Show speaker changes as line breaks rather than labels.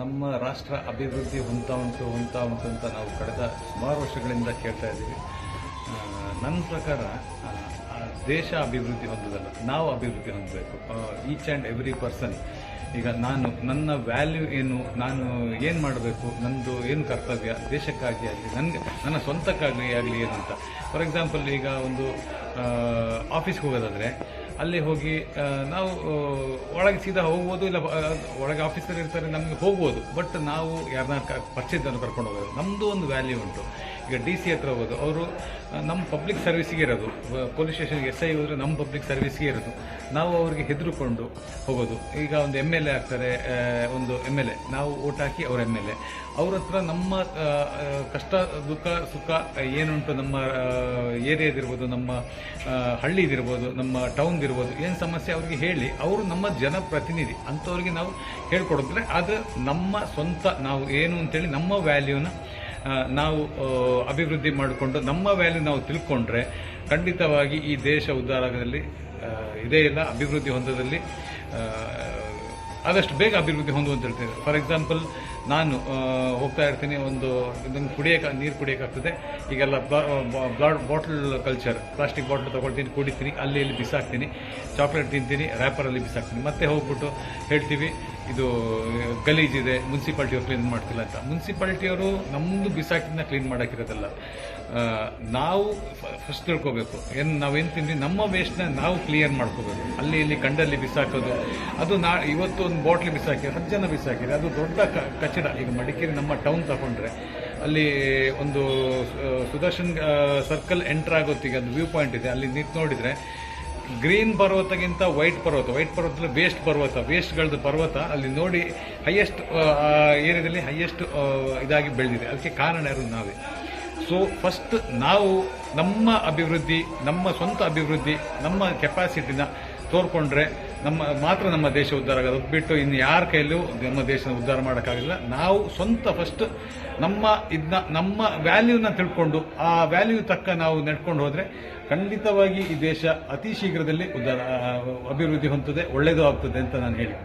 ನಮ್ಮ ರಾಷ್ಟ್ರ ಅಭಿವೃದ್ಧಿ ಹೊಂತಾ ಉಂಟು ಹೊಂತಾ ಉಂಟು ಅಂತ ನಾವು ಕಳೆದ ಸುಮಾರು ವರ್ಷಗಳಿಂದ ಕೇಳ್ತಾ ಇದ್ದೀವಿ. ನನ್ನ ಪ್ರಕಾರ ದೇಶ ಅಭಿವೃದ್ಧಿ ಹೊಂದೋದಲ್ಲ, ನಾವು ಅಭಿವೃದ್ಧಿ ಹೊಂದಬೇಕು. ಈಚ್ ಆ್ಯಂಡ್ ಎವ್ರಿ ಪರ್ಸನ್ ಈಗ ನಾನು ನನ್ನ ವ್ಯಾಲ್ಯೂ ಏನು, ನಾನು ಏನು ಮಾಡಬೇಕು, ನಂದು ಏನು ಕರ್ತವ್ಯ, ದೇಶಕ್ಕಾಗಿ ಆಗಲಿ, ನನಗೆ, ನನ್ನ ಸ್ವಂತಕ್ಕಾಗಲಿ ಆಗಲಿ ಏನು ಅಂತ. ಫಾರ್ ಎಕ್ಸಾಂಪಲ್ ಈಗ ಒಂದು ಆಫೀಸ್ಗೆ ಹೋಗೋದಾದರೆ ಅಲ್ಲಿ ಹೋಗಿ ನಾವು ಒಳಗೆ ಸೀದಾ ಹೋಗ್ಬೋದು, ಇಲ್ಲ ಒಳಗೆ ಆಫೀಸರ್ ಇರ್ತಾರೆ, ನಮಗೆ ಹೋಗ್ಬೋದು. ಬಟ್ ನಾವು ಯಾರನ್ನ ಪರಿಚಯದನ್ನು ಕರ್ಕೊಂಡು ಹೋಗೋದು ನಮ್ಮದು ಒಂದು ವ್ಯಾಲ್ಯೂ ಉಂಟು. ಈಗ ಡಿ ಸಿ ಹತ್ರ ಹೋಗೋದು, ಅವರು ನಮ್ಮ ಪಬ್ಲಿಕ್ ಸರ್ವಿಸ್ಗೆ ಇರೋದು. ಪೊಲೀಸ್ ಸ್ಟೇಷನ್ಗೆ ಎಸ್ ಐ ಹೋದರೆ ನಮ್ಮ ಪಬ್ಲಿಕ್ ಸರ್ವಿಸ್ಗೆ ಇರೋದು. ನಾವು ಅವರಿಗೆ ಹೆದರುಕೊಂಡು ಹೋಗೋದು. ಈಗ ಒಂದು ಎಂ ಎಲ್ ಎ ಆಗ್ತಾರೆ ಒಂದು ಎಂ ಎಲ್ ಎ ನಾವು ಓಟ್ ಹಾಕಿ ಅವ್ರ ಎಂ ಎಲ್ ಎ ಅವ್ರ ಹತ್ರ ನಮ್ಮ ಕಷ್ಟ, ದುಃಖ, ಸುಖ, ಏನುಂಟು ನಮ್ಮ ಏರಿಯಾದಿರ್ಬೋದು, ನಮ್ಮ ಹಳ್ಳಿದಿರ್ಬೋದು, ನಮ್ಮ ಟೌನ್ದಿರ್ಬೋದು, ಏನು ಸಮಸ್ಯೆ ಅವ್ರಿಗೆ ಹೇಳಿ, ಅವರು ನಮ್ಮ ಜನಪ್ರತಿನಿಧಿ ಅಂಥವ್ರಿಗೆ ನಾವು ಹೇಳ್ಕೊಡಿದ್ರೆ ಅದು ನಮ್ಮ ಸ್ವಂತ, ನಾವು ಏನು ಅಂತೇಳಿ ನಮ್ಮ ವ್ಯಾಲ್ಯೂನ ನಾವು ಅಭಿವೃದ್ಧಿ ಮಾಡಿಕೊಂಡು ನಮ್ಮ ವ್ಯಾಲ್ಯೂ ನಾವು ತಿಳ್ಕೊಂಡ್ರೆ ಖಂಡಿತವಾಗಿ ಈ ದೇಶ ಉದ್ಧಾರ ಆಗೋದ್ರಲ್ಲಿ ಇದೇ ಇಲ್ಲ ಅಭಿವೃದ್ಧಿ ಹೊಂದದಲ್ಲಿ ಆದಷ್ಟು ಬೇಗ ಅಭಿವೃದ್ಧಿ ಹೊಂದುವಂತ ಹೇಳ್ತೇನೆ. ಫಾರ್ ಎಕ್ಸಾಂಪಲ್ ನಾನು ಹೋಗ್ತಾ ಇರ್ತೀನಿ, ಒಂದು, ಇದನ್ನು ಕುಡಿಯೋಕೆ, ನೀರು ಕುಡಿಯೋಕ್ಕಾಗ್ತದೆ ಈಗೆಲ್ಲ ಬಾಟಲ್ ಕಲ್ಚರ್ ಪ್ಲಾಸ್ಟಿಕ್ ಬಾಟಲ್ ತೊಗೊಳ್ತೀನಿ, ಕುಡಿತೀನಿ, ಅಲ್ಲಿ ಇಲ್ಲಿ ಬಿಸಾಕ್ತೀನಿ. ಚಾಕ್ಲೇಟ್ ತಿಂತೀನಿ ರ್ಯಾಪರಲ್ಲಿ ಬಿಸಾಕ್ತೀನಿ. ಮತ್ತೆ ಹೋಗ್ಬಿಟ್ಟು ಹೇಳ್ತೀವಿ, ಇದು ಗಲೀಜಿದೆ ಮುನ್ಸಿಪಾಲ್ಟಿಯವ್ರು ಕ್ಲೀನ್ ಮಾಡ್ತಿಲ್ಲ ಅಂತ. ಮುನ್ಸಿಪಾಲ್ಟಿಯವರು ನಮ್ಮದು ಬಿಸಾಕಿನ ಕ್ಲೀನ್ ಮಾಡೋಕ್ಕಿರೋದಲ್ಲ ನಾವು ಫಸ್ಟ್ ತಿಳ್ಕೋಬೇಕು. ಏನು, ನಾವೇನು ತಿಂದ್ವಿ? ನಮ್ಮ ವೇಸ್ಟ್ನ ನಾವು ಕ್ಲಿಯರ್ ಮಾಡ್ಕೋಬೇಕು. ಅಲ್ಲಿ ಇಲ್ಲಿ ಕಂಡಲ್ಲಿ ಬಿಸಾಕೋದು. ಅದು ನಾ ಇವತ್ತು ಒಂದು ಬಾಟ್ಲಿ ಬಿಸಾಕಿ ಹತ್ತು ಜನ ಬಿಸಾಕಿದೆ ಅದು ದೊಡ್ಡ ಕ- ಕಚಡ ಈಗ ಮಡಿಕೇರಿ ನಮ್ಮ ಟೌನ್ ತಗೊಂಡ್ರೆ, ಅಲ್ಲಿ ಒಂದು ಸುದರ್ಶನ್ ಸರ್ಕಲ್ ಎಂಟರ್ ಆಗೋತ್ತಿಗೆ ಅದು ವ್ಯೂ ಪಾಯಿಂಟ್ ಇದೆ, ಅಲ್ಲಿ ನಿಂತು ನೋಡಿದರೆ ಗ್ರೀನ್ ಪರ್ವತಗಿಂತ ವೈಟ್ ಪರ್ವತ ವೈಟ್ ಪರ್ವತದಲ್ಲಿ ವೇಸ್ಟ್ ಪರ್ವತ ವೇಸ್ಟ್ಗಳದ್ದು ಪರ್ವತ, ಅಲ್ಲಿ ನೋಡಿ ಹೈಯೆಸ್ಟ್ ಏರಿಯಾದಲ್ಲಿ ಹೈಯೆಸ್ಟ್ ಇದಾಗಿ ಬೆಳೆದಿದೆ, ಅದಕ್ಕೆ ಕಾರಣ ಇರೋದು ನಾವೇ. ಸೊ ಫಸ್ಟ್ ನಾವು ನಮ್ಮ ಅಭಿವೃದ್ಧಿ, ನಮ್ಮ ಸ್ವಂತ ಅಭಿವೃದ್ಧಿ, ನಮ್ಮ ಕೆಪಾಸಿಟಿನ ತೋರ್ಕೊಂಡ್ರೆ ನಮ್ಮ, ಮಾತ್ರ ನಮ್ಮ ದೇಶ ಉದ್ಧಾರ ಆಗೋದು. ಬಿಟ್ಟು ಇನ್ನು ಯಾರ ಕೈಯಲ್ಲೂ ನಮ್ಮ ದೇಶನ ಉದ್ಧಾರ ಮಾಡೋಕ್ಕಾಗಿಲ್ಲ. ನಾವು ಸ್ವಂತ ಫಸ್ಟ್ ನಮ್ಮ ಇದನ್ನ ನಮ್ಮ ವ್ಯಾಲ್ಯೂನ ತಿಳ್ಕೊಂಡು, ಆ ವ್ಯಾಲ್ಯೂ ತಕ್ಕ ನಾವು ನಡ್ಕೊಂಡು ಹೋದರೆ ಖಂಡಿತವಾಗಿ ಈ ದೇಶ ಅತಿ ಶೀಘ್ರದಲ್ಲಿ ಉದ್ಧಾರ ಅಭಿವೃದ್ಧಿ ಹೊಂದುತ್ತದೆ ಒಳ್ಳೆಯದು ಆಗ್ತದೆ ಅಂತ ನಾನು ಹೇಳಿ